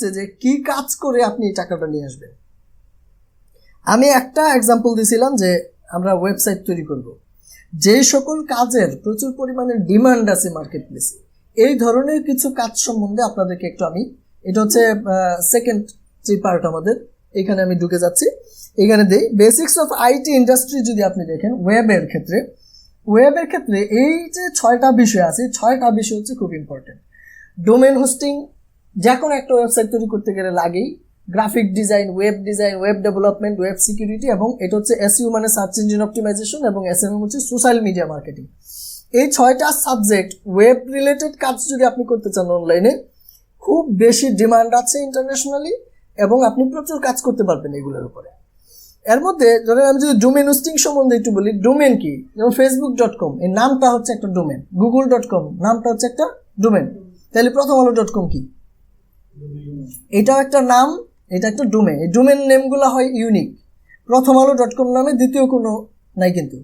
হচ্ছে যে কি কাজ করে আপনি এই টাকাটা নিয়ে আসবেন। আমি একটা এক্সাম্পল দিয়েছিলাম যে আমরা ওয়েবসাইট তৈরি করব। যে সকল কাজের প্রচুর পরিমাণে ডিমান্ড আছে মার্কেট প্লেসে এই ধরনের কিছু কাজ সম্বন্ধে আপনাদেরকে একটু আমি, এটা হচ্ছে সেকেন্ড যে পার্ট আমাদের, এখানে আমি ঢুকে যাচ্ছি। এখানে দিই বেসিক্স অফ আইটি ইন্ডাস্ট্রি যদি আপনি দেখেন ওয়েবের ক্ষেত্রে ওয়েবের ক্ষেত্রে এই যে ছয়টা বিষয় আছে ছয়টা বিষয় হচ্ছে খুব ইম্পর্টেন্ট ডোমেন হোস্টিং যে কোনো একটা ওয়েবসাইট তৈরি করতে গেলে লাগেই graphic design web design web development web security এবং এটা হচ্ছে এসইউ মানে সার্চ ইঞ্জিন অপটিমাইজেশন এবং এসএমএম হচ্ছে সোশ্যাল মিডিয়া মার্কেটিং এই ছয়টা সাবজেক্ট ওয়েব রিলেটেড কাজ যদি আপনি করতে চান অনলাইনে খুব বেশি ডিমান্ড আছে ইন্টারন্যাশনালি এবং আপনি প্রচুর কাজ করতে পারবেন এগুলোর উপরে। এর মধ্যে ধরেন আমি যদি ডোমেন হোস্টিং সম্বন্ধে একটু বলি ডোমেন কি? যেমন ফেসবুক ডট কম এই নামটা হচ্ছে একটা ডোমেন গুগল ডট কম নামটা হচ্ছে একটা ডোমেন তাহলে প্রথম আলো ডট কম কি? এটাও একটা নাম, এটা একটা ডোমেন এই ডোমেন নেমগুলো হয় ইউনিক প্রথম আলো ডট কম নামে দ্বিতীয় কোনো নাই কিন্তু।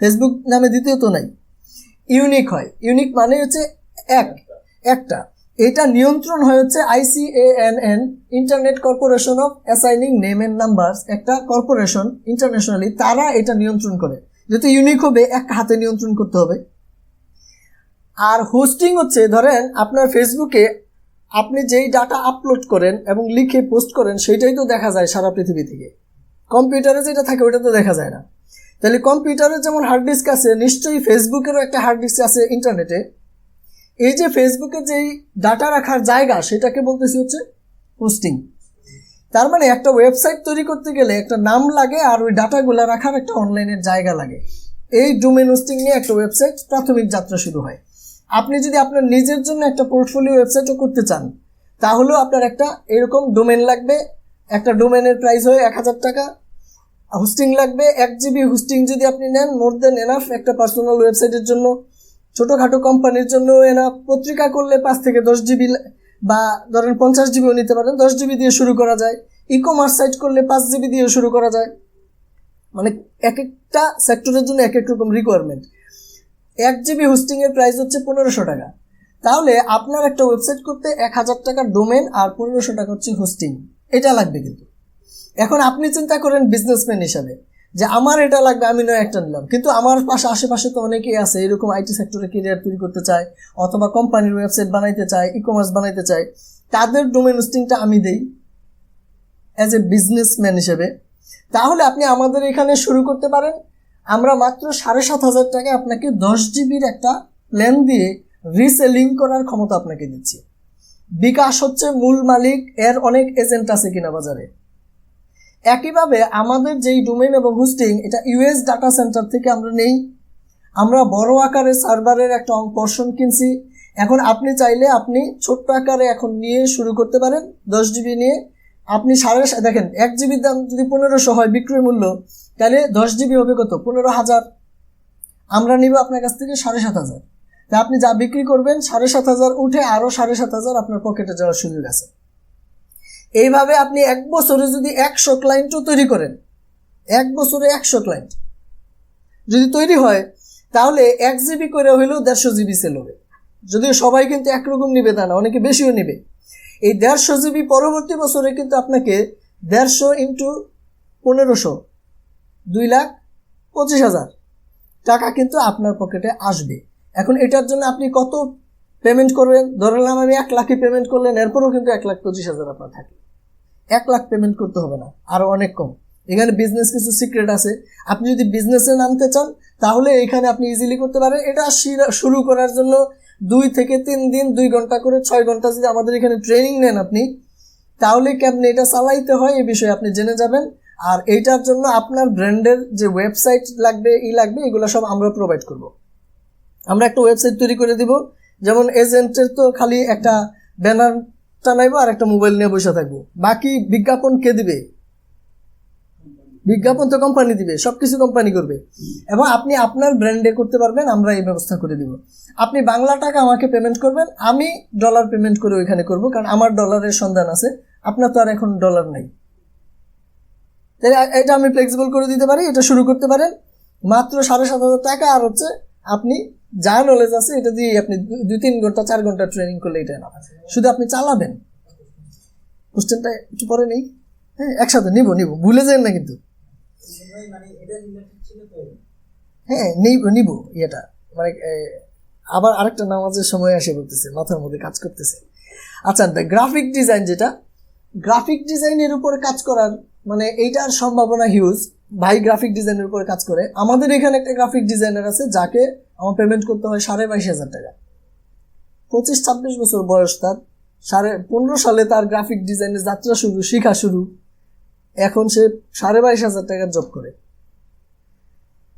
ফেসবুক নামে দ্বিতীয় তো নাই। ইউনিক হয়। ইউনিক মানে হচ্ছে এক, একটা। এটা নিয়ন্ত্রণ হয় হচ্ছে ICANN internet corporation of assigning name and numbers একটা কর্পোরেশন ইন্টারন্যাশনালি তারা এটা নিয়ন্ত্রণ করে। যেহেতু ইউনিক হবে, এক হাতে নিয়ন্ত্রণ করতে হবে। আর হোস্টিং হচ্ছে, ধরেন আপনার ফেসবুকে আপনি যেই ডাটা আপলোড করেন এবং লিখে পোস্ট করেন সেটাই তো দেখা যায় সারা পৃথিবী থেকে। কম্পিউটারে যেটা থাকে, ওটা তো দেখা যায় না। তাহলে কম্পিউটারে যেমন হার্ড ডিস্ক আছে, নিশ্চয়ই ফেসবুকেরও একটা হার্ড ডিস্ক আছে ইন্টারনেটে এই যে ফেসবুকে যেই ডাটা রাখার জায়গা, সেটাকে বলতেছি হচ্ছে পোস্টিং তার মানে একটা ওয়েবসাইট তৈরি করতে গেলে একটা নাম লাগে আর ওই ডাটাগুলো রাখার একটা অনলাইনের জায়গা লাগে। এই ডোমেন হোস্টিং নিয়ে একটা ওয়েবসাইট প্রাথমিক যাত্রা শুরু হয়। আপনি যদি আপনার নিজের জন্য একটা পোর্টফোলিও ওয়েবসাইটও করতে চান, তাহলেও আপনার একটা এরকম ডোমেন লাগবে। একটা ডোমেনের প্রাইস হয় এক হাজার টাকা। হোস্টিং লাগবে, এক জিবি হোস্টিং যদি আপনি নেন মোর দেন এনাফ একটা পার্সোনাল ওয়েবসাইটের জন্য। ছোটোখাটো কোম্পানির জন্য এনাফ পত্রিকা করলে পাঁচ থেকে দশ জিবি বা ধরেন পঞ্চাশ জিবিও নিতে পারেন, দশ জিবি দিয়ে শুরু করা যায়। ই কমার্স সাইট করলে পাঁচ জিবি দিয়ে শুরু করা যায়। মানে এক একটা সেক্টরের জন্য এক এক রকম রিকোয়ারমেন্ট এক জিবি হোস্টিংয়ের প্রাইস হচ্ছে পনেরোশো টাকা। তাহলে আপনার একটা ওয়েবসাইট করতে এক হাজার টাকা ডোমেন আর পনেরোশো টাকা হচ্ছে হোস্টিং এটা লাগবে কিন্তু। এখন আপনি চিন্তা করেন বিজনেসম্যান হিসাবে, যে আমার এটা লাগবে, আমি নয় একটা নিলাম। কিন্তু আমার পাশে, আশেপাশে তো অনেকেই আছে, এরকম আইটি সেক্টরে কেরিয়ার তৈরি করতে চায়, অথবা কোম্পানির ওয়েবসাইট বানাইতে চায় ই কমার্স বানাইতে চায়, তাদের ডোমেন হোস্টিংটা আমি দেই অ্যাজ এ বিজনেসম্যান হিসেবে। তাহলে আপনি আমাদের এখানে শুরু করতে পারেন। আমরা মাত্র সাড়ে সাত হাজার টাকা আপনাকে দশ জিবির একটা প্ল্যান দিয়ে রিসেলিং করার ক্ষমতা আপনাকে দিচ্ছি। বিকাশ হচ্ছে মূল মালিক, এর অনেক এজেন্ট আছে কিনা বাজারে। একইভাবে আমাদের যেই ডোমেন এবং হোস্টিং এটা ইউএস ডাটা সেন্টার থেকে আমরা নেই। আমরা বড় আকারে সার্ভারের একটা পোর্শন কিনছি। এখন আপনি চাইলে আপনি ছোট্ট আকারে এখন নিয়ে শুরু করতে পারেন দশ জিবি নিয়ে। আপনি সাড়ে দেখেন, এক জিবির দাম যদি পনেরোশো হয় বিক্রয় মূল্য তাহলে দশ জিবি হবে কত? পনেরো হাজার। আমরা নিব আপনার কাছ থেকে সাড়ে সাত হাজার। তা আপনি যা বিক্রি করবেন, সাড়ে সাত হাজার উঠে আরও সাড়ে সাত হাজার আপনার পকেটে যাওয়ার সুযোগ আছে। এইভাবে আপনি এক বছরে যদি একশো ক্লায়েন্টও তৈরি করেন, এক বছরে একশো ক্লায়েন্ট যদি তৈরি হয়, তাহলে এক জিবি করে হইলেও দেড়শো জিবি সেল হবে। যদিও সবাই কিন্তু একরকম নিবে তা না, অনেকে বেশিও নিবে। এই দেড়শো জিবি পরবর্তী বছরে কিন্তু আপনাকে দেড়শো ইন্টু পনেরোশো দুই লাখ পঁচিশ হাজার। টাকা কিন্তু আপনার পকেটে আসবে। এখন এটার জন্য আপনি কত পেমেন্ট করবেন? ধরে নিলাম আমি এক লাখই পেমেন্ট করলেন, এরপরেও কিন্তু এক লাখ পঁচিশ হাজার আপনার থাকে। এক লাখ পেমেন্ট করতে হবে না আরও অনেক কম। এখানে বিজনেস কিছু সিক্রেট আছে। আপনি যদি বিজনেসে নামতে চান, তাহলে এখানে আপনি ইজিলি করতে পারেন। এটা শুরু করার জন্য দুই থেকে তিন দিন, দুই ঘণ্টা করে ছয় ঘণ্টা যদি আমাদের এখানে ট্রেনিং নেন আপনি, তাহলে কেমনি এটা চালাইতে হয়? এই বিষয়ে আপনি জেনে যাবেন। আর এইটার জন্য আপনার ব্র্যান্ডের যে ওয়েবসাইট লাগবে, ই লাগবে, এগুলো সব আমরা প্রোভাইড করব। আমরা একটা ওয়েবসাইট তৈরি করে দিব। যেমন এজেন্টের তো খালি একটা ব্যানার টানাইবো আর একটা মোবাইল নিয়ে বসে থাকব। বাকি বিজ্ঞাপন কে দিবে? বিজ্ঞাপন তো কোম্পানি দিবে সব কিছু কোম্পানি করবে। এবং আপনি আপনার ব্র্যান্ডে করতে পারবেন, আমরা এই ব্যবস্থা করে দিব। আপনি বাংলা টাকা আমাকে পেমেন্ট করবেন, আমি ডলার পেমেন্ট করে ওইখানে করব, কারণ আমার ডলারের সন্ধান আছে। আপনার তো আর এখন ডলার নাই। তাহলে এটা আমি ফ্লেক্সিবল করে দিতে পারি, এটা শুরু করতে পারেন। মাত্র সাড়ে সাত হাজার টাকা, আর হচ্ছে আপনি যা নলেজ আছে এটা দিয়ে আপনি দুই, তিন ঘণ্টা, চার ঘণ্টা ট্রেনিং করলে এটা না শুধু আপনি চালাবেন। কোশ্চেনটা একটু পরে নেই। হ্যাঁ একসাথে নিব নিব। ভুলে যান না কিন্তু। হ্যাঁ নিব নিব ইয়েটা। মানে আবার আরেকটা নামাজের সময় আসে বলতেছে, মাথার মধ্যে কাজ করতেছে। আচ্ছা গ্রাফিক ডিজাইন যেটা গ্রাফিক ডিজাইনের উপরে কাজ করার মানে এইটার সম্ভাবনা হিউজ ভাই গ্রাফিক ডিজাইনের উপরে কাজ করে। আমাদের এখানে একটা গ্রাফিক ডিজাইনার আছে যাকে আমার পেমেন্ট করতে হয় সাড়ে বাইশ হাজার টাকা। পঁচিশ, ছাব্বিশ বছর বয়স তার। সাড়ে পনেরো সালে তার গ্রাফিক ডিজাইনের যাত্রা শুরু, শেখা শুরু। এখন সে সাড়ে বাইশ হাজার টাকার জব করে।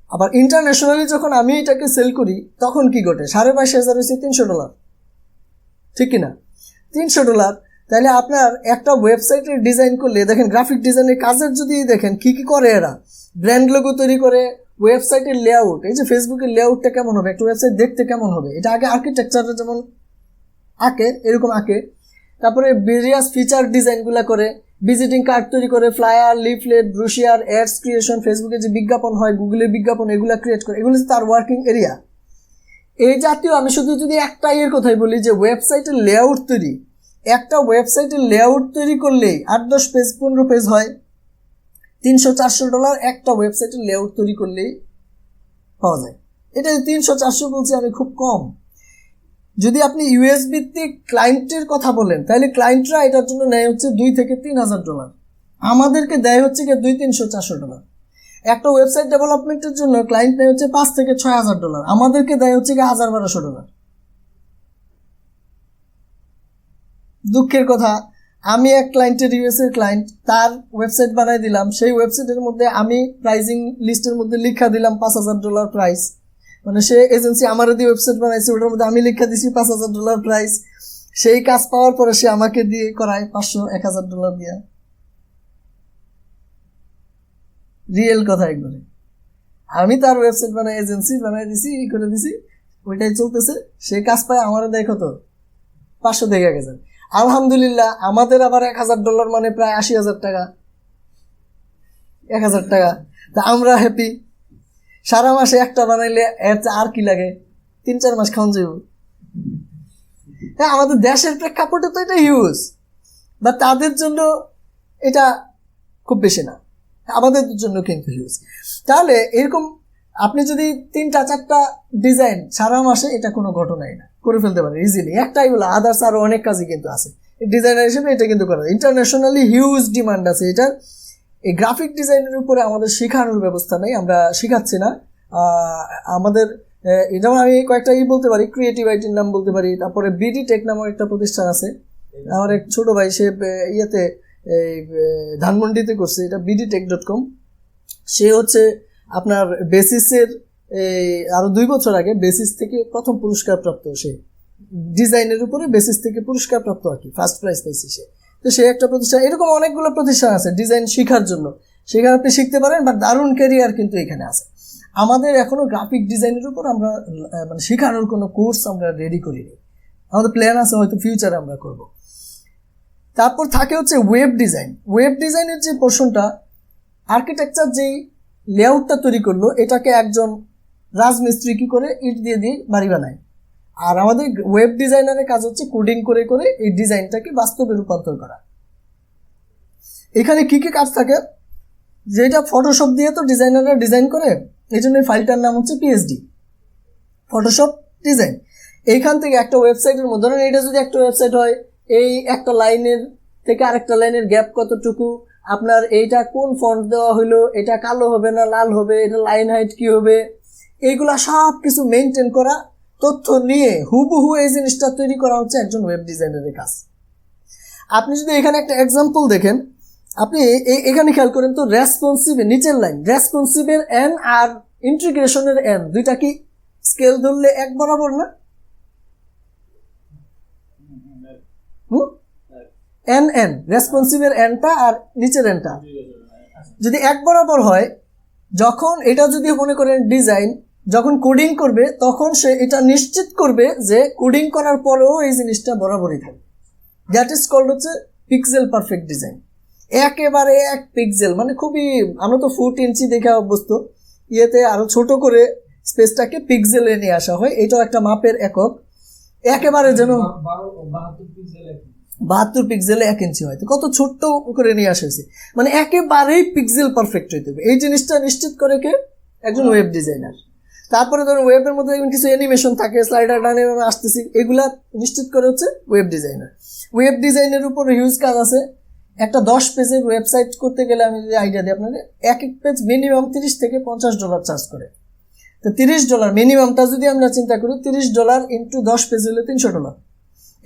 আবার ইন্টারন্যাশনালি যখন আমি এটাকে সেল করি, তখন কি ঘটে? সাড়ে বাইশ হাজার হচ্ছে তিনশো ডলার। ঠিক কিনা? তিনশো ডলার তাহলে আপনার একটা ওয়েবসাইটের ডিজাইন করলে, দেখেন গ্রাফিক ডিজাইনের কাজের যদি দেখেন, কি কি করে এরা? ব্র্যান্ড লোগো তৈরি করে ওয়েবসাইটের লেআউট এই যে ফেসবুকের লেআউটটা কেমন হবে? একটা ওয়েবসাইট দেখতে কেমন হবে? এটা আগে আর্কিটেকচারটা যেমন আঁকে, এরকম আঁকে। তারপরে ভেরিয়াস ফিচার ডিজাইনগুলো করে ভিজিটিং কার্ড তৈরি করে flyer leaflet brochure ads creation ফেসবুকে যে বিজ্ঞাপন হয় গুগলের বিজ্ঞাপন, এগুলো ক্রিয়েট করে, এগুলো তার ওয়ার্কিং এরিয়া এই জাতীয় আমি শুধু যদি একটা ইয়ের কথাই বলি যে ওয়েবসাইটের লেআউট তৈরি একটা ওয়েবসাইটের লেআউট তৈরি করলেই আট দশ পেজ পনেরো পেজ হয়। তিনশো, চারশো ডলার একটা ওয়েবসাইটের লেআউট তৈরি করলেই পাওয়া যায়। এটা তিনশো, চারশো বলছি আমি খুব কম। যদি আপনি ইউএস ভিত্তিক ক্লায়েন্টের কথা বলেন, তাহলে ক্লায়েন্টরা এটার জন্য নেয় হচ্ছে দুই থেকে তিন হাজার ডলার আমাদেরকে দেয় হচ্ছে কি দুই, তিনশো, চারশো ডলার একটা ওয়েবসাইট ডেভেলপমেন্টের জন্য ক্লায়েন্ট নেয় হচ্ছে পাঁচ থেকে ছয় হাজার ডলার আমাদেরকে দেয় হচ্ছে কি হাজার বারোশো ডলার দুঃখের কথা, আমি এক ক্লায়েন্টের ইউএস এর ক্লায়েন্ট তার ওয়েবসাইট বানাই দিলাম, সেই ওয়েবসাইটের মধ্যে আমি প্রাইজিং লিস্টের মধ্যে লিখা দিলাম পাঁচ হাজার ডলার প্রাইস মানে সে এজেন্সি আমার দিয়ে ওয়েবসাইট বানাইছে, ওটার মধ্যে আমি লিখা দিছি পাঁচ হাজার ডলার প্রাইস সেই কাজ পাওয়ার পরে সে আমাকে দিয়ে করায় পাঁচশো, এক হাজার ডলার দিয়া। রিয়েল কথা একবারে। আমি তার ওয়েবসাইট বানাই এজেন্সি বানাই দিছি, ই করে দিছি, ওইটাই চলতেছে। সে কাজ পায় আমার দেখো তো, পাঁচশো এক হাজার। আলহামদুলিল্লাহ, আমাদের আবার এক হাজার ডলার মানে প্রায় আশি হাজার টাকা। এক হাজার টাকা। তা আমরা হ্যাপি সারা মাসে একটা বানাইলে এর আর কি লাগে? তিন, চার মাস খাওয়ান যাব হ্যাঁ আমাদের দেশের প্রেক্ষাপটে তো এটা হিউজ বা তাদের জন্য এটা খুব বেশি না। আমাদের জন্য কিন্তু হিউজ তাহলে এরকম আপনি যদি তিনটা, চারটা ডিজাইন সারা মাসে, এটা কোনো ঘটনাই না। করে ফেলতে পারেন ইজিলি একটাই হলো আদার্স আরও অনেক কাজই কিন্তু আছে। ডিজাইনার হিসেবে এটা কিন্তু করা ইন্টারন্যাশনালি হিউজ ডিমান্ড আছে এটার। এই গ্রাফিক ডিজাইনের উপরে আমাদের শেখানোর ব্যবস্থা নেই, আমরা শেখাচ্ছি না। আমাদের যেমন আমি কয়েকটা ই বলতে পারি ক্রিয়েটিভ আইটির নাম বলতে পারি। তারপরে বিডি টেক নামক একটা প্রতিষ্ঠান আছে। আমার এক ছোট ভাই, সে ইয়েতে, এই ধানমন্ডিতে করছে। এটা বিডি টেক ডট কম সে হচ্ছে আপনার বেসিসের এই আরও দুই বছর আগে বেসিস থেকে প্রথম পুরস্কার প্রাপ্ত সে। ডিজাইনের উপরে বেসিস থেকে পুরস্কার প্রাপ্ত আর কি ফার্স্ট প্রাইজ পাইছে সে। তো সে একটা প্রতিষ্ঠান এরকম অনেকগুলো প্রতিষ্ঠান আছে ডিজাইন শেখার জন্য। সেখানে আপনি শিখতে পারেন বা দারুণ ক্যারিয়ার কিন্তু এখানে আছে। আমাদের এখনও গ্রাফিক ডিজাইনের উপর আমরা মানে শেখানোর কোনো কোর্স আমরা রেডি করিনি। আমাদের প্ল্যান আছে হয়তো ফিউচারে আমরা করব। তারপর থাকে হচ্ছে ওয়েব ডিজাইন ওয়েব ডিজাইনের যে পোর্শনটা আর্কিটেকচার যেই লেআউটটা তৈরি করল, এটাকে একজন রাজমিস্ত্রি কি করে? ইট দিয়ে দিয়ে বাড়ি বানায়। আর আমাদের ওয়েব ডিজাইনারের কাজ হচ্ছে কোডিং করে করে এই ডিজাইনটাকে বাস্তবে রূপান্তর করা। এখানে কি কি কাজ থাকে? যেটা ফটোশপ দিয়ে তো ডিজাইনাররা ডিজাইন করে, এই জন্য ফাইলটার নাম হচ্ছে পিএইচডি ফটোশপ ডিজাইন এইখান থেকে একটা ওয়েবসাইটের মধ্যে, ধরেন এটা যদি একটা ওয়েবসাইট হয়, এই একটা লাইনের থেকে আরেকটা লাইনের গ্যাপ কতটুকু? আপনার এইটা কোন ফন্ট দেওয়া হলো এটা কালো হবে না লাল হবে, এটা লাইন হাইট কি হবে? এইগুলা সব কিছু মেনটেন করা, তথ্য নিয়ে হুবহু এই জিনিসটা তৈরি করা হচ্ছে একজন ওয়েব ডিজাইনারের কাজ আপনি যদি এখানে একটা এক্সাম্পল দেখেন, আপনি এখানে খেয়াল করেন তো রেসপন্সিভের নিচের লাইন রেসপন্সিভের এন আর ইন্টিগ্রেশনের এন দুইটা কি স্কেল ধরলে এক বরাবর না? হুম? এন এন রেসপন্সিভের এনটা আর নিচের এনটা। যদি এক বরাবর হয়, যখন এটা যদি মনে করেন ডিজাইন যখন কোডিং করবে, তখন সে এটা নিশ্চিত করবে যে কোডিং করার পরেও এই জিনিসটা বরাবরই থাকবে। দ্যাট ইজ কল্ড হচ্ছে পিক্সেল পারফেক্ট ডিজাইন একেবারে এক পিক্সেল মানে খুবই, আমরা তো ফুট ইঞ্চি দেখে অভ্যস্ত। ইয়েতে আরও ছোট করে স্পেসটাকে পিক্সেলে নিয়ে আসা হয়। এটাও একটা মাপের একক। একেবারে যেন বাহাত্তর পিক্সেলে এক ইঞ্চি হয়। তো কত ছোট্ট করে নিয়ে আসেছি মানে একেবারেই পিক্সেল পারফেক্ট হইতে হবে। এই জিনিসটা নিশ্চিত করে কে? একজন ওয়েব ডিজাইনার তারপরে ধরুন ওয়েবের মধ্যে দেখবেন কিছু অ্যানিমেশন থাকে স্লাইডার ডানে আসতেছি এগুলা নিশ্চিত করে হচ্ছে ওয়েব ডিজাইনার ওয়েব ডিজাইনের উপর হিউজ কাজ আছে। একটা দশ পেজের ওয়েবসাইট করতে গেলে আমি যদি আইডিয়া দিই আপনাদের এক এক পেজ মিনিমাম তিরিশ থেকে পঞ্চাশ ডলার চার্জ করে। তো তিরিশ ডলার মিনিমামটা যদি আমরা চিন্তা করি তিরিশ ডলার ইন্টু দশ পেজ হলে তিনশো ডলার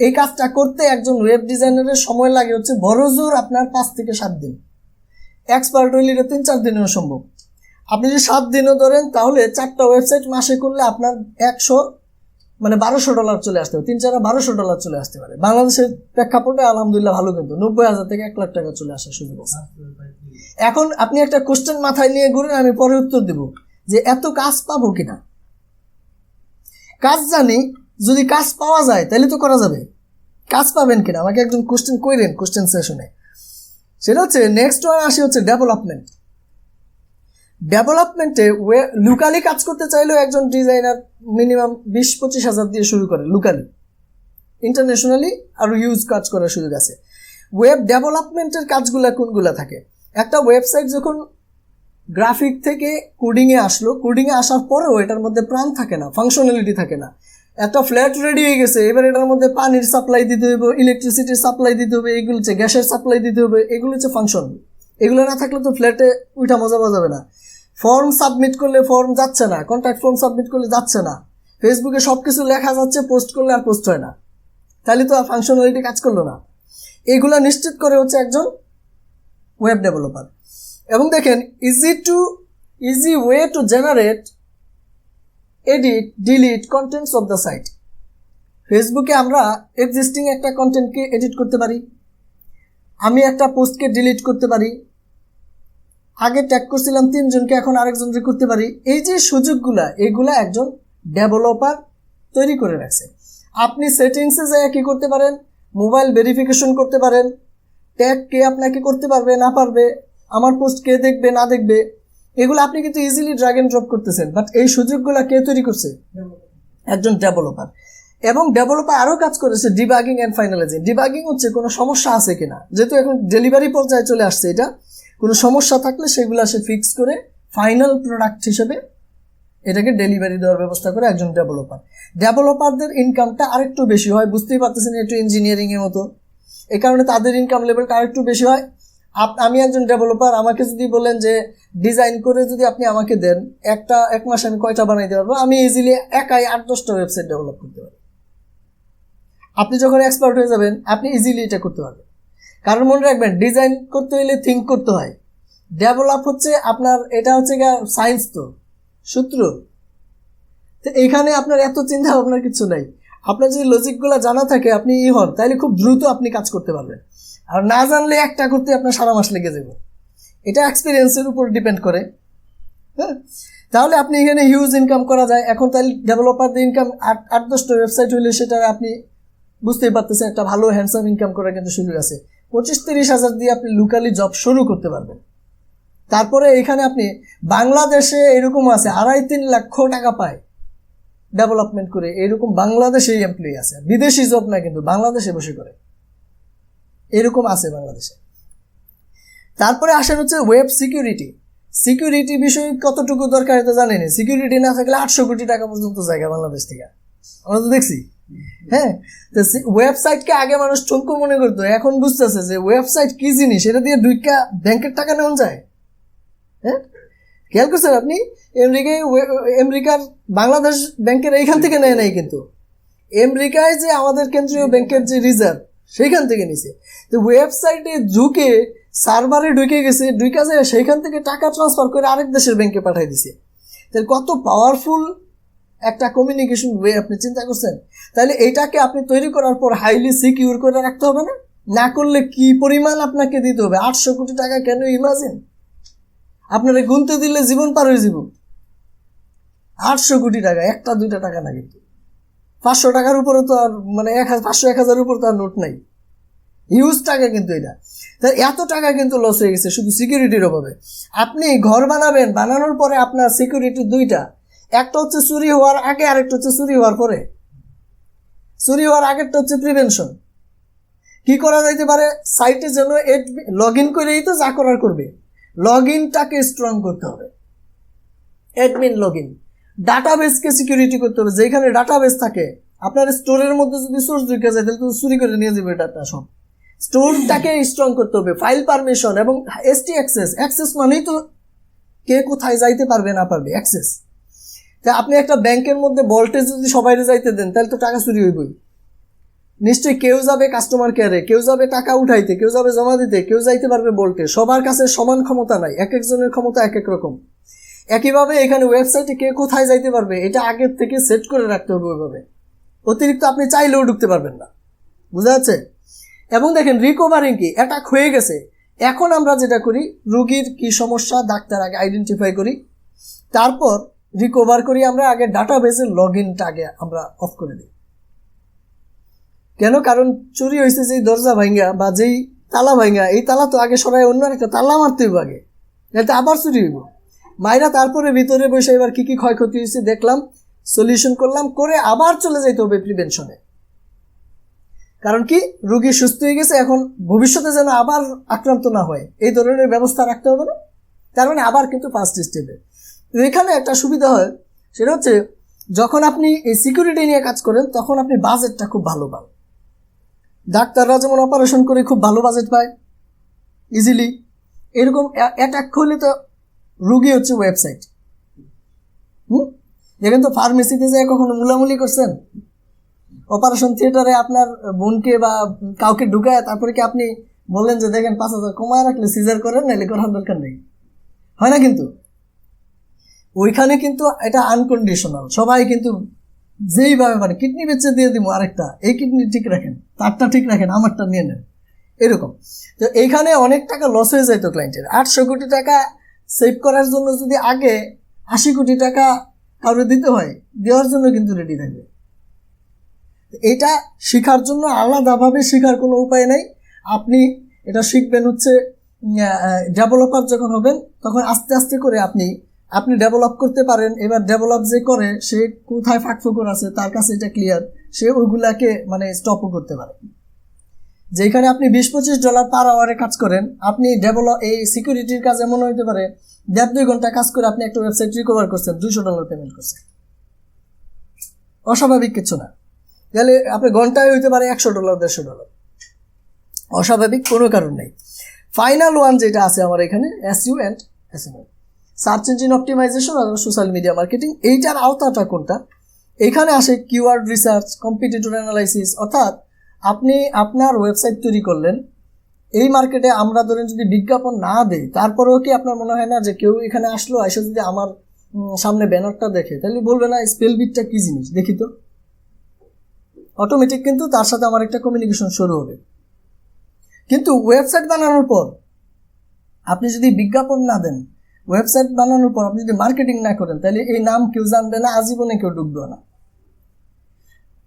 এই কাজটা করতে একজন ওয়েব ডিজাইনারের সময় লাগে হচ্ছে বড় জোর আপনার পাঁচ থেকে সাত দিন। এক্সপার্ট হইলে এটা তিন চার দিনেও সম্ভব। আপনি যদি সাত দিনও ধরেন, তাহলে চারটা ওয়েবসাইট মাসে করলে আপনার একশো মানে বারোশো ডলার চলে আসতে পারে। তিন চার বারোশো ডলার চলে আসতে পারে। বাংলাদেশের প্রেক্ষাপটে আলহামদুলিল্লাহ ভালো কিন্তু। নব্বই হাজার থেকে এক লাখ টাকা চলে আসার সুযোগ আছে। এখন আপনি একটা কোশ্চেন মাথায় নিয়ে ঘুরেন, আমি পরে উত্তর দেব যে এত কাজ পাবো কিনা? কাজ জানি যদি কাজ পাওয়া যায়, তাহলে তো করা যাবে। কাজ পাবেন কিনা? আমাকে একজন কোশ্চেন কইলেন কোশ্চেন সেশনে সেটা হচ্ছে নেক্সট ওয়ান আসি হচ্ছে ডেভেলপমেন্ট ডেভেলপমেন্টে লুকালি কাজ করতে চাইলেও একজন ডিজাইনার মিনিমাম বিশ পঁচিশ হাজার দিয়ে শুরু করে লুকালি ইন্টারন্যাশনালি আরও ইউজ কাজ করার সুযোগ আছে। ওয়েব ডেভেলপমেন্টের কাজগুলো কোনগুলো থাকে? একটা ওয়েবসাইট যখন গ্রাফিক থেকে কোডিংয়ে আসলো কোডিংয়ে আসার পরেও এটার মধ্যে প্রাণ থাকে না ফাংশনালিটি থাকে না। একটা ফ্ল্যাট রেডি হয়ে গেছে, এবার এটার মধ্যে পানির সাপ্লাই দিতে হবে ইলেকট্রিসিটির সাপ্লাই দিতে হবে এগুলো হচ্ছে গ্যাসের সাপ্লাই দিতে হবে এগুলো হচ্ছে ফাংশন এগুলো না থাকলে তো ফ্ল্যাটে উঠা মজা পাওয়া যাবে না। ফর্ম সাবমিট করলে ফর্ম যাচ্ছে না কন্ট্যাক্ট ফর্ম সাবমিট করলে যাচ্ছে না। ফেসবুকে সব কিছু লেখা যাচ্ছে পোস্ট করলে আর পোস্ট হয় না। তাহলে তো আর ফাংশনালিটি কাজ করল না। এগুলো নিশ্চিত করে হচ্ছে একজন ওয়েব ডেভেলপার এবং দেখেন easy to easy way to generate edit delete contents of the site ফেসবুকে আমরা এক্সিস্টিং একটা কন্টেন্টকে এডিট করতে পারি। আমি একটা পোস্টকে ডিলিট করতে পারি। আগে ট্যাগ করছিলাম তিনজনকে, এখন আরেকজনকে করতে পারি। এই যে সুযোগগুলা এইগুলা একজন ডেভেলপার তৈরি করে রাখছে। আপনি সেটিংসে যায় কি করতে পারেন? মোবাইল ভেরিফিকেশন করতে পারেন। ট্যাগ কে আপনাকে করতে পারবে, না পারবে? আমার পোস্ট কে দেখবে, না দেখবে? এগুলো আপনি কিন্তু ইজিলি ড্রাগ এন্ড ড্রপ করতেছেন বাট এই সুযোগগুলো কে তৈরি করছে? একজন ডেভেলপার এবং ডেভেলপার আরও কাজ করেছে ডিবাগিং অ্যান্ড ফাইনালাইজিং ডিবাগিং হচ্ছে কোনো সমস্যা আছে কিনা? যেহেতু এখন ডেলিভারি পর্যায়ে চলে আসছে এটা, কোনো সমস্যা থাকলে সেগুলো সে ফিক্স করে ফাইনাল প্রোডাক্ট হিসেবে এটাকে ডেলিভারি দেওয়ার ব্যবস্থা করে একজন ডেভেলপার ডেভেলপারদের ইনকামটা আরেকটু বেশি হয়, বুঝতেই পারতেছেন একটু ইঞ্জিনিয়ারিংয়ের মতো। এই কারণে তাদের ইনকাম লেভেলটা আরেকটু বেশি হয়। আমি একজন ডেভেলপার আমাকে যদি বলেন যে ডিজাইন করে যদি আপনি আমাকে দেন, একটা, এক মাসে আমি কয়টা বানাইতে পারব? আমি ইজিলি একাই আট দশটা ওয়েবসাইট ডেভেলপ করতে পারি। আপনি যখন এক্সপার্ট হয়ে যাবেন, আপনি ইজিলি এটা করতে পারবেন। কারণ মনে রাখবেন ডিজাইন করতে হলে থিঙ্ক করতে হয়। ডেভেলপ হচ্ছে আপনার, এটা হচ্ছে সায়েন্স তো, সূত্র। তো এখানে আপনার এত চিন্তা ভাবনার কিছু নাই। আপনার যদি লজিকগুলো জানা থাকে, আপনি ই হন তাহলে খুব দ্রুত আপনি কাজ করতে পারবেন। আর না জানলে একটা করতে আপনার সারা মাস লেগে যাবে। এটা এক্সপিরিয়েন্সের উপর ডিপেন্ড করে। হ্যাঁ? তাহলে আপনি এখানে হিউজ ইনকাম করা যায়। এখন তাহলে ডেভেলপারদের ইনকাম আট আট দশটা ওয়েবসাইট হইলে সেটা আপনি বুঝতেই পারতেছেন, একটা ভালো হ্যান্ডসাম ইনকাম করার কিন্তু সুযোগ আছে। পঁচিশ, তিরিশ হাজার দিয়ে আপনি লোকালি জব শুরু করতে পারবেন। তারপরে এখানে আপনি বাংলাদেশে এরকম আছে, আড়াই, তিন লক্ষ টাকা পায় ডেভেলপমেন্ট করে। এরকম বাংলাদেশেই এমপ্লয়ি আছে। বিদেশি জব না কিন্তু বাংলাদেশে বসে করে। এরকম আছে বাংলাদেশে। তারপরে আসেন হচ্ছে ওয়েব সিকিউরিটি সিকিউরিটি বিষয়ে কতটুকু দরকার এটা জানেনি সিকিউরিটি না থাকলে আটশো কোটি টাকা পর্যন্ত জায়গা বাংলাদেশ থেকে। আমরা তো দেখছি। হ্যাঁ? তো ওয়েবসাইটকে আগে মানুষ চমকু মনে করতো। এখন বুঝতেছে যে ওয়েবসাইট কি জিনিস? এটা দিয়ে দুইটা ব্যাংকের টাকা নেওয়া যায়। হ্যাঁ? খেয়াল করছেন আপনি? আমেরিকায় আমেরিকার বাংলাদেশ ব্যাংকের এইখান থেকে নেয় নাই কিন্তু। আমেরিকায় যে আমাদের কেন্দ্রীয় ব্যাংকের যে রিজার্ভ সেইখান থেকে নিছে। তো ওয়েবসাইটে ঢুকে সার্ভারে ঢুকে গেছে, ঢুকে যায়, সেইখান থেকে টাকা ট্রান্সফার করে আরেক দেশের ব্যাংকে পাঠিয়ে দিছে। তাহলে কত পাওয়ারফুল একটা কমিউনিকেশন ওয়ে আপনি চিন্তা করছেন? তাহলে এইটাকে আপনি তৈরি করার পর হাইলি সিকিউর করে রাখতে হবে না? না করলে কি পরিমাণ আপনাকে দিতে হবে? আটশো কোটি টাকা কেন? ইমাজিন আপনারা গুনতে দিলে জীবন পার হয়ে যাব। আটশো কোটি টাকা, একটা, দুইটা টাকা না কিন্তু। পাঁচশো টাকার উপরে তো আর মানে এক হাজার পাঁচশো এক হাজার উপরে তো আর নোট নাই। হিউজ টাকা কিন্তু এটা। তা এত টাকা কিন্তু লস হয়ে গেছে শুধু সিকিউরিটির অভাবে। আপনি ঘর বানাবেন, বানানোর পরে আপনার সিকিউরিটি দুইটা। একটা হচ্ছে চুরি হওয়ার আগে আরেকটা হচ্ছে চুরি হওয়ার পরে। চুরি হওয়ার আগেরটা হচ্ছে প্রিভেনশন কি করা যাইতে পারে? সাইটে যেন এড লগ ইন করেই তো যা করার করবে। লগ ইনটাকে স্ট্রং করতে হবে। অ্যাডমিন লগ ইন ডাটাবেসকে সিকিউরিটি করতে হবে, যেখানে ডাটাবেস থাকে, আপনার স্টোরের মধ্যে যদি সোর্স ঢুকে যায়, তাহলে তো চুরি করে নিয়ে যাবে ডাটা সব। স্টোরটাকে স্ট্রং করতে হবে ফাইল পারমিশন এবং এসটি অ্যাক্সেস অ্যাক্সেস মানেই তো কে কোথায় যাইতে পারবে, না পারবে অ্যাক্সেস তা আপনি একটা ব্যাংকের মধ্যে ভোল্টেজ যদি সবাই যাইতে দেন, তাহলে তো টাকা চুরি হইবই। নিশ্চয়ই কেউ যাবে কাস্টমার কেয়ারে কেউ যাবে টাকা উঠাইতে, কেউ যাবে জমা দিতে, কেউ যাইতে পারবে বলতে সবার কাছে সমান ক্ষমতা নাই, এক একজনের ক্ষমতা এক এক রকম। একইভাবে এখানে ওয়েবসাইটে কে কোথায় যাইতে পারবে, এটা আগের থেকে সেট করে রাখতে হবে ওইভাবে। অতিরিক্ত আপনি চাইলেও ঢুকতে পারবেন না। বুঝা যাচ্ছে? এবং দেখেন রিকভারিং কি? অ্যাটাক হয়ে গেছে। এখন আমরা যেটা করি, রুগীর কি সমস্যা, ডাক্তার আগে আইডেন্টিফাই করি। তারপর রিকভার করি আমরা, আগে ডাটাবেসের লগ ইনটা আগে আমরা অফ করে দিই। কেন? কারণ চুরি হয়েছে যেই দরজা ভাঙ্গা বা যেই তালা ভাঙ্গা এই তালা তো আগে সবাই অন্য একটা তালা মারতে হইব আগে। যাতে আবার চুরি হইব। মায়েরা তারপরে ভিতরে বসে এবার কি কি ক্ষয়ক্ষতি হয়েছে দেখলাম সলিউশন করলাম, করে আবার চলে যাইতে হবে প্রিভেনশনে কারণ কি, রুগী সুস্থ হয়ে গেছে, এখন ভবিষ্যতে যেন আবার আক্রান্ত না হয়, এই ধরনের ব্যবস্থা রাখতে হবে না। তার মানে আবার কিন্তু ফার্স্ট স্টেপে তো এখানে একটা সুবিধা হয়, সেটা হচ্ছে যখন আপনি এই সিকিউরিটি নিয়ে কাজ করেন, তখন আপনি বাজেটটা খুব ভালো পান। ডাক্তাররা যেমন অপারেশন করে খুব ভালো বাজেট পায় ইজিলি এরকম অ্যাটাক হলে তো রুগী হচ্ছে ওয়েবসাইট হুম? দেখেন তো ফার্মেসিতে যে কখনো মুলামুলি করছেন? অপারেশন থিয়েটারে আপনার বোনকে বা কাউকে ঢুকায়, তারপরে কি আপনি বললেন যে দেখেন পাঁচ হাজার কমায় রাখলে সিজার করেন, নাহলে করার দরকার নেই? হয় না কিন্তু? ওইখানে কিন্তু এটা আনকন্ডিশনাল সবাই কিন্তু যেইভাবে পারে কিডনি বেচে দিয়ে দিব আরেকটা। এই কিডনি ঠিক রাখেন, তারটা ঠিক রাখেন, আমারটা নিয়ে নেন। এরকম। তো এইখানে অনেক টাকা লস হয়ে যায় তো ক্লায়েন্টের আটশো কোটি টাকা সেভ করার জন্য যদি আগে আশি কোটি টাকা কাউরে দিতে হয়, দেওয়ার জন্য কিন্তু রেডি থাকবে। এটা শেখার জন্য আলাদাভাবে শেখার কোনো উপায় নেই। আপনি এটা শিখবেন হচ্ছে ডেভেলপার যখন হবেন, তখন আস্তে আস্তে করে আপনি আপনি ডেভেলপ করতে পারেন। এবার ডেভেলপ যে করে, সে কোথায় ফাঁকফোকর আছে, তার কাছে এটা ক্লিয়ার সে ওইগুলাকে মানে স্টপও করতে পারে। যেখানে আপনি বিশ পঁচিশ ডলার পার আওয়ারে কাজ করেন, আপনি ডেভেলপ এই সিকিউরিটির কাজ এমন হইতে পারে, দেড় দুই ঘণ্টা কাজ করে আপনি একটা ওয়েবসাইট রিকভার করছেন দুশো ডলার পেমেন্ট করছেন। অস্বাভাবিক কিছু না। তাহলে আপনি ঘন্টায় হইতে পারে একশো ডলার, দেড়শো ডলার। অস্বাভাবিক কোনো কারণ নেই। ফাইনাল ওয়ান যেটা আছে আমার এখানে S U and S M search engine optimization R social media marketing এইটার আওতাটা কোনটা? এখানে আসে কিওয়ার্ড রিসার্চ কম্পিটিটর অ্যানালাইসিস অর্থাৎ আপনি আপনার ওয়েবসাইট তৈরি করলেন, এই মার্কেটে আমরা ধরেন যদি বিজ্ঞাপন না দেই, তারপরেও কি আপনার মনে হয় না যে কেউ এখানে আসলো, এসে যদি আমার সামনে ব্যানারটা দেখে, তাহলে বলবে না স্পেল বিটটা কী জিনিস? দেখি তো। অটোমেটিক কিন্তু তার সাথে আমার একটা কমিউনিকেশন শুরু হবে। কিন্তু ওয়েবসাইট বানানোর পর, আপনি যদি বিজ্ঞাপন না দেন ওয়েবসাইট বানানোর পর আপনি যদি মার্কেটিং না করেন, তাহলে এই নাম কেউ জানবে না, আজীবনে কেউ ঢুকবে না।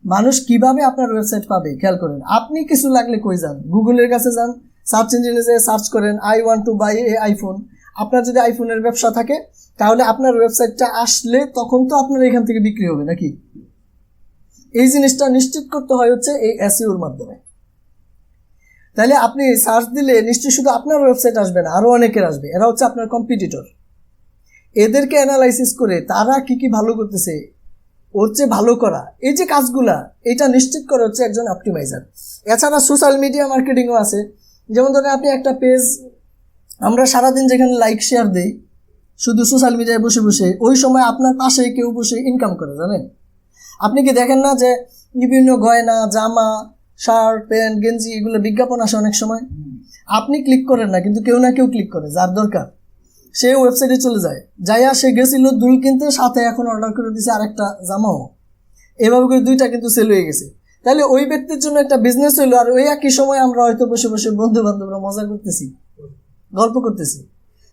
মানুষ কীভাবে আপনার ওয়েবসাইট পাবে? খেয়াল করেন। আপনি কিছু লাগলে কই যান? গুগলের কাছে যান সার্চ ইঞ্জিনে যে সার্চ করেন I want to buy a iPhone আপনার যদি আইফোনের ব্যবসা থাকে, তাহলে আপনার ওয়েবসাইটটা আসলে তখন তো আপনার এখান থেকে বিক্রি হবে, নাকি? এই জিনিসটা নিশ্চিত করতে হয় হচ্ছে এই এসইউর মাধ্যমে। তাহলে আপনি সার্চ দিলে নিশ্চয়ই শুধু আপনার ওয়েবসাইট আসবে না আরও অনেকের আসবে। এরা হচ্ছে আপনার কম্পিটিটর এদেরকে অ্যানালাইসিস করে তারা কি কি ভালো করতেছে ওর চেয়ে ভালো করা, এই যে কাজগুলা, এটা নিশ্চিত করে হচ্ছে একজন অপটিমাইজার এছাড়া সোশ্যাল মিডিয়া মার্কেটিংও আছে। যেমন ধরেন আপনি একটা পেজ আমরা সারাদিন যেখানে লাইক শেয়ার দিই, শুধু সোশ্যাল মিডিয়ায় বসে বসে, ওই সময় আপনার পাশে কেউ বসে ইনকাম করে, জানেন? আপনি কি দেখেন না যে বিভিন্ন গয়না, জামা শার্ট প্যান্ট গেঞ্জি, এগুলো বিজ্ঞাপন আসে অনেক সময়? আপনি ক্লিক করেন না, কিন্তু কেউ না কেউ ক্লিক করে, যার দরকার। সে ওয়েবসাইটে চলে যায়। যাইয়া সে গেছিল দুল কিনতে, সাথে এখন অর্ডার করে দিছে আরেকটা জামাও। এভাবে করে দুইটা কিন্তু সেল হয়ে গেছে। তাহলে ওই ব্যক্তির জন্য একটা বিজনেস হইল, আর ওই একই সময় আমরা হয়তো বসে বসে বন্ধু বান্ধবরা মজা করতেছি, গল্প করতেছি।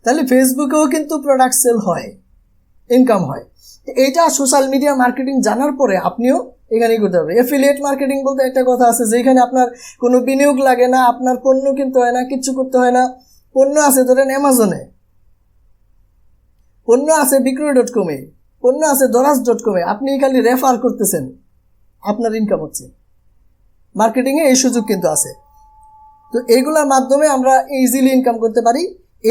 তাহলে ফেসবুকেও কিন্তু প্রোডাক্ট সেল হয় ইনকাম হয়। এইটা সোশ্যাল মিডিয়া মার্কেটিং জানার পরে আপনিও এখানেই করতে হবে এফিলিয়েট মার্কেটিং বলতে একটা কথা আছে, যেখানে আপনার কোনো বিনিয়োগ লাগে না, আপনার পণ্য কিনতে হয় না কিচ্ছু করতে হয় না। পণ্য আছে, ধরেন অ্যামাজনে পণ্য আছে বিক্রয় ডট কমে পণ্য আছে দরাজ ডট কমে আপনি খালি রেফার করতেছেন, আপনার ইনকাম হচ্ছে। মার্কেটিংয়ে এই সুযোগ কিন্তু আছে। তো এইগুলোর মাধ্যমে আমরা ইজিলি ইনকাম করতে পারি।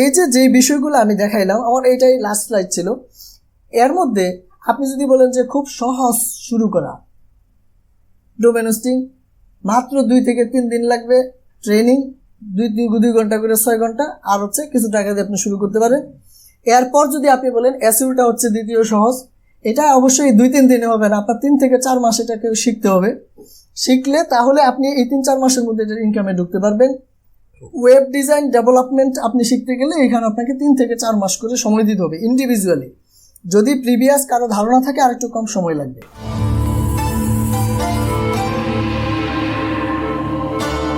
এই যে, যেই বিষয়গুলো আমি দেখাইলাম, আমার এইটাই লাস্ট স্লাইড ছিল। এর মধ্যে আপনি যদি বলেন যে খুব সহজ শুরু করা। ডোমেন হোস্টিং মাত্র দুই থেকে তিন দিন লাগবে। ট্রেনিং দুই দুই ঘণ্টা করে ছয় ঘণ্টা। আর হচ্ছে কিছু টাকা দিয়ে আপনি শুরু করতে পারেন। এরপর যদি আপনি বলেন এসইউটা হচ্ছে দ্বিতীয় সহজ, এটা অবশ্যই দুই তিন দিনে হবে না, আপনার তিন থেকে চার মাস এটাকে শিখতে হবে। শিখলে তাহলে আপনি এই তিন চার মাসের মধ্যে এটার ইনকামে ঢুকতে পারবেন। ওয়েব ডিজাইন ডেভেলপমেন্ট আপনি শিখতে গেলে এখানে আপনাকে তিন থেকে চার মাস করে সময় দিতে হবে ইন্ডিভিজুয়ালি যদি প্রিভিয়াস কারও ধারণা থাকে আর একটু কম সময় লাগবে।